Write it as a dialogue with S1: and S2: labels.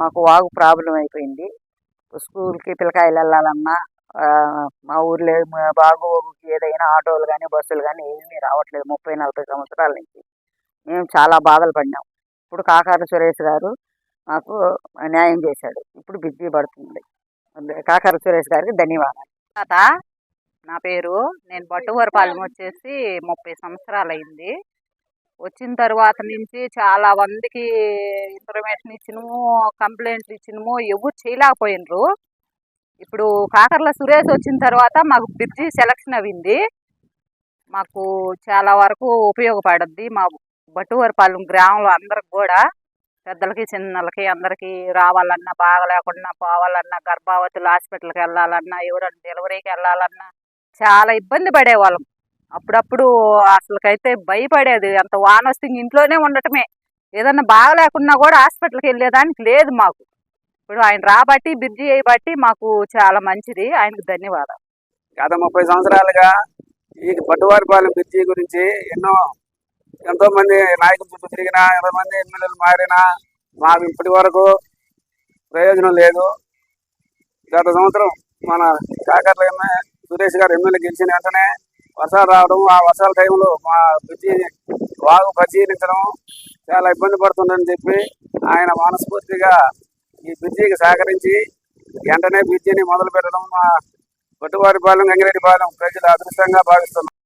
S1: మాకు వాగు ప్రాబ్లం అయిపోయింది. స్కూల్కి పిల్లకాయలు వెళ్ళాలన్నా మా ఊర్లో బాగోగుకి బాగు ఏదైనా ఆటోలు కానీ బస్సులు కానీ ఏమీ రావట్లేదు ముప్పై నలభై సంవత్సరాల నుంచి. మేము చాలా బాధలు పడినాం ఇప్పుడు కాకార సురేష్ గారు మాకు న్యాయం చేశాడు. ఇప్పుడు బిజీ పడుతుంది. కాకార సురేష్ గారికి ధన్యవాదాలు.
S2: తాత నా పేరు. నేను బట్టువరపాలెం వచ్చేసి ముప్పై సంవత్సరాలు అయింది వచ్చిన తర్వాత నుంచి చాలా మందికి ఇన్ఫర్మేషన్ ఇచ్చినము కంప్లైంట్లు ఇచ్చినము ఎవరు చేయలేకపోయినరు. ఇప్పుడు కాకర్ల సురేష్ వచ్చిన తర్వాత మాకు బ్రిడ్జి సెలక్షన్ అయింది మాకు చాలా వరకు ఉపయోగపడుద్ది. మా బట్టువరపాలెం గ్రామంలో అందరికి కూడా పెద్దలకి చిన్నలకి అందరికీ రావాలన్నా బాగలేకుండా పోవాలన్నా గర్భావతులు హాస్పిటల్కి వెళ్ళాలన్నా ఎవరన్నా డెలివరీకి వెళ్ళాలన్నా చాలా ఇబ్బంది పడేవాళ్ళం. అప్పుడప్పుడు అసలుకైతే భయపడేది. అంత వాన వస్తే ఇంట్లోనే ఉండటమే. ఏదన్నా బాగలేకున్నా కూడా హాస్పిటల్కి వెళ్ళేదానికి లేదు మాకు. ఇప్పుడు ఆయన రాబట్టి బిర్జీ చేయబట్టి మాకు చాలా మంచిది. ఆయనకు ధన్యవాదాలు.
S3: గత ముప్పై సంవత్సరాలుగా ఈ పట్టువారిపాలెం బ్రిడ్జి గురించి ఎన్నో ఎంతో మంది నాయకుల చుట్టూ తిరిగినా ఎంతో మంది ఎమ్మెల్యేలు మారినా మాకు ఇప్పటి వరకు ప్రయోజనం లేదు. గత సంవత్సరం మన కాకర్ల సురేష్ గారు ఎమ్మెల్యే గెలిచిన వెంటనే వర్షాలు రావడం ఆ వర్షాల టైంలో మా ప్రతి వాగు పరిశీలించడం చాలా ఇబ్బంది పడుతుందని చెప్పి ఆయన మనస్ఫూర్తిగా ఈ బ్రిడ్జికి సహకరించి వెంటనే బ్రిడ్జిని మొదలు పెట్టడం మా పట్టువారిపాలెం గంగిరెడ్డిపాలెం ప్రజలు అదృష్టంగా భావిస్తున్నారు.